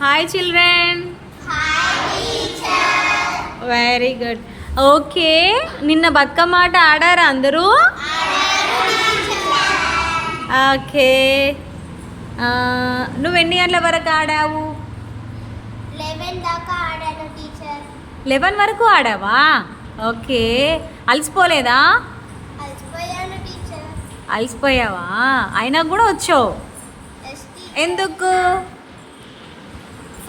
Hi children very good okay నిన్న బతుకమ్మ ఆట ఆడారా అందరూ? ఓకే నువ్వు ఎన్ని గంటల వరకు ఆడావు? లెవెన్ వరకు ఆడావా? ఓకే అలసిపోలేదా? అలసిపోయావా? అయినా కూడా వచ్చావు. ఎందుకు?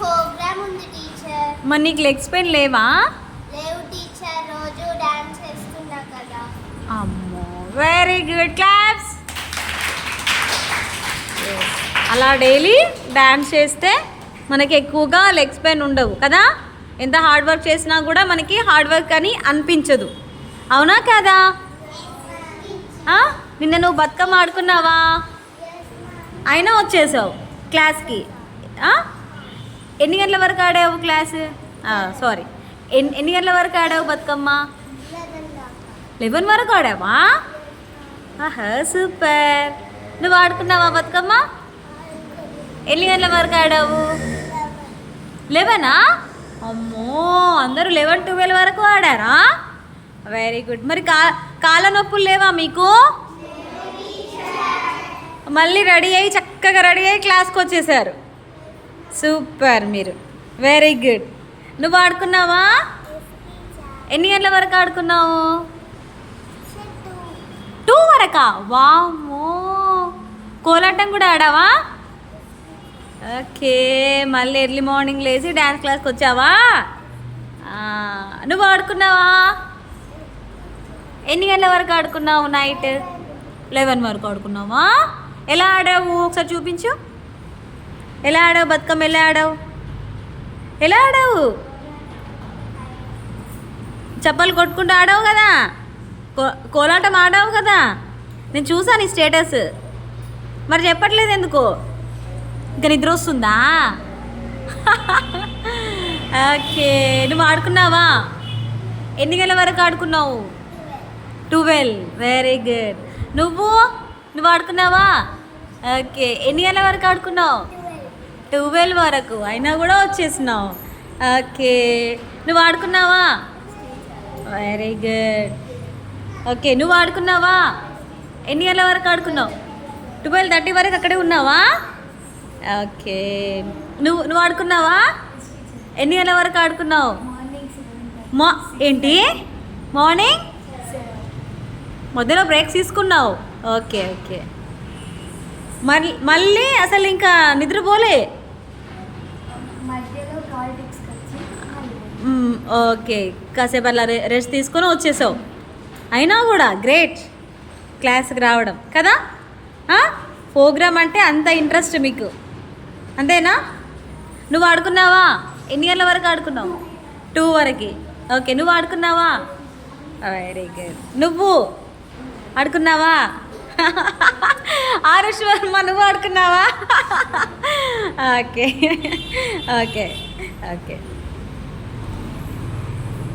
ప్రోగ్రామ్ ఉంది టీచర్. మరి నీకు లెగ్స్ పెయిన్ లేవా? లేవు టీచర్ రోజు డాన్స్ చేస్తున్నా కదా. అమ్మో వెరీ గుడ్ క్లాప్స్ అలా డైలీ డ్యాన్స్ చేస్తే మనకి ఎక్కువగా లెగ్స్ పెయిన్ ఉండవు కదా? ఎంత హార్డ్ వర్క్ చేసినా కూడా మనకి హార్డ్ వర్క్ అని అనిపించదు. అవునా కదా? నిన్న నువ్వు బతుకమ్మ ఆడుకున్నావా? అయినా వచ్చేసావు క్లాస్కి ఆ? ఎన్ని గంటల వరకు ఆడావు క్లాస్? సారీ ఎన్ని ఎన్ని గంటల వరకు ఆడావు బతుకమ్మ? లెవెన్ వరకు ఆడావా? ఆహా సూపర్ నువ్వు ఆడుకున్నావా బతుకమ్మ? ఎన్ని గంటల వరకు ఆడావు? లెవెనా అమ్మో అందరూ లెవెన్ ట్వెల్వ్ వరకు ఆడారా? వెరీ గుడ్ మరి కా కాళ్ళ నొప్పులు లేవా మీకు? మళ్ళీ రెడీ అయ్యి చక్కగా రెడీ అయ్యి క్లాస్కి వచ్చేసారు. సూపర్ మీరు. వెరీ గుడ్ నువ్వు ఆడుకున్నావా? ఎన్ని గంటల వరకు ఆడుకున్నావు? టూ వరకా? వామ్మో. కోలాటం కూడా ఆడావా? ఓకే మళ్ళీ ఎర్లీ మార్నింగ్ లేచి డ్యాన్స్ క్లాస్కి వచ్చావా? నువ్వు ఆడుకున్నావా? ఎన్ని గంటల వరకు ఆడుకున్నావు నైట్? లెవెన్ వరకు ఆడుకున్నావా? ఎలా ఆడావు? ఒకసారి చూపించు. ఎలా ఆడావు బతుకమ్మ? ఎలా ఆడావు? ఎలా ఆడావు? చెప్పలు కొట్టుకుంటూ ఆడావు కదా? కో- కోలాటం ఆడావు కదా? నేను చూసాను ఈ స్టేటస్. మరి చెప్పట్లేదు ఎందుకు? ఇంకా నిద్ర వస్తుందా? ఓకే నువ్వు ఆడుకున్నావా? ఎన్ని గంటల వరకు ఆడుకున్నావు? ట్వెల్వ్. Very good. నువ్వు? నువ్వు ఆడుకున్నావా? ఓకే ఎన్ని గంటల వరకు ఆడుకున్నావు? ట్వెల్వ్ వరకు అయినా కూడా వచ్చేసినావు. ఓకే. నువ్వు ఆడుకున్నావా? వెరీ గుడ్ ఓకే నువ్వు ఆడుకున్నావా? ఎన్ని గంటల వరకు ఆడుకున్నావు? ట్వెల్వ్ థర్టీ వరకు అక్కడే ఉన్నావా? ఓకే. నువ్వు నువ్వు ఆడుకున్నావా? ఎన్ని గంటల వరకు ఆడుకున్నావు? మా ఏంటి? మార్నింగ్ మధ్యలో బ్రేక్స్ తీసుకున్నావు. Okay okay. మళ్ళీ మళ్ళీ అసలు ఇంకా నిద్రపోలే? ఓకే. కాసేపు అలా రె- రెస్ట్ తీసుకొని వచ్చేసావు. అయినా కూడా గ్రేట్ క్లాస్కి రావడం. కదా? ప్రోగ్రామ్ అంటే అంత ఇంట్రెస్ట్ మీకు. అంతేనా? నువ్వు ఆడుకున్నావా? ఎన్ని గంటల వరకు ఆడుకున్నావు? టూ వరకు. ఓకే నువ్వు ఆడుకున్నావా? వెరీ గుడ్ నువ్వు ఆడుకున్నావా? ఆరుష్ వర్మ నువ్వు ఆడుకున్నావా? ఓకే. ఓకే. ఓకే